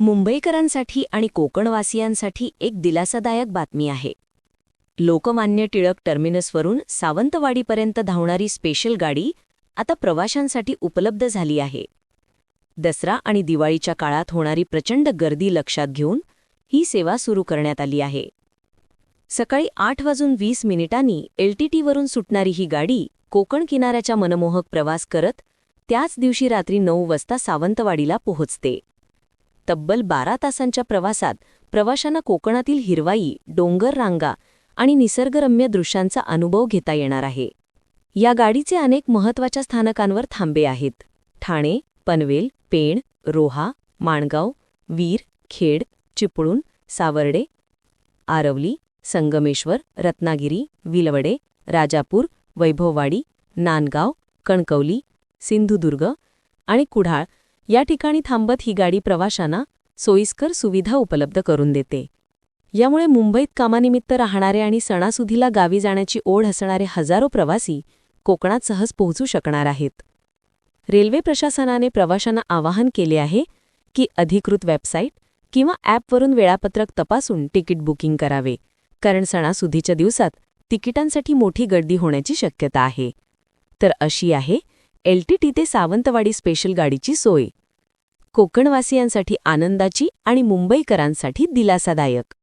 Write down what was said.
मुंबईकरांसाठी आणि कोकणवासियांसाठी एक दिलासादायक बातमी आहे. लोकमान्य टिळक टर्मिनसवरून सावंतवाडीपर्यंत धावणारी स्पेशल गाडी आता प्रवाशांसाठी उपलब्ध झाली आहे. दसरा आणि दिवाळीच्या काळात होणारी प्रचंड गर्दी लक्षात घेऊन ही सेवा सुरू करण्यात आली आहे. सकाळी आठ वाजून वीस मिनिटांनी एलटीटीवरून सुटणारी ही गाडी कोकण किनाऱ्याच्या मनमोहक प्रवास करत त्याच दिवशी रात्री नऊ वाजता सावंतवाडीला पोहोचते. तब्बल बारा तासांच्या प्रवासात प्रवाशांना कोकणातील हिरवाई डोंगर रांगा आणि निसर्गरम्य दृश्यांचा अनुभव घेता येणार आहे. या गाडीचे अनेक महत्त्वाच्या स्थानकांवर थांबे आहेत. ठाणे पनवेल पेण रोहा माणगाव वीर खेड चिपळूण सावर्डे आरवली संगमेश्वर रत्नागिरी विलवडे राजापूर वैभववाडी नांदगाव कणकवली सिंधुदुर्ग आणि कुढाळ या ठिकाणी थांबत ही गाडी प्रवाशांना सोयीस्कर सुविधा उपलब्ध करून देते. यामुळे मुंबईत कामानिमित्त राहणारे आणि सणासुदीला गावी जाण्याची ओढ असणारे हजारो प्रवासी कोकणात सहज पोहोचू शकणार आहेत. रेल्वे प्रशासनाने प्रवाशांना आवाहन केले आहे की अधिकृत वेबसाईट किंवा ॲपवरून वेळापत्रक तपासून तिकीट बुकिंग करावे कारण सणासुदीच्या दिवसात तिकिटांसाठी मोठी गर्दी होण्याची शक्यता आहे. तर अशी आहे एलटीटी ते सावंतवाडी स्पेशल गाडीची सोय. कोकणवासियांसाठी आनंदाची आणि मुंबईकरांसाठी दिलासादायक.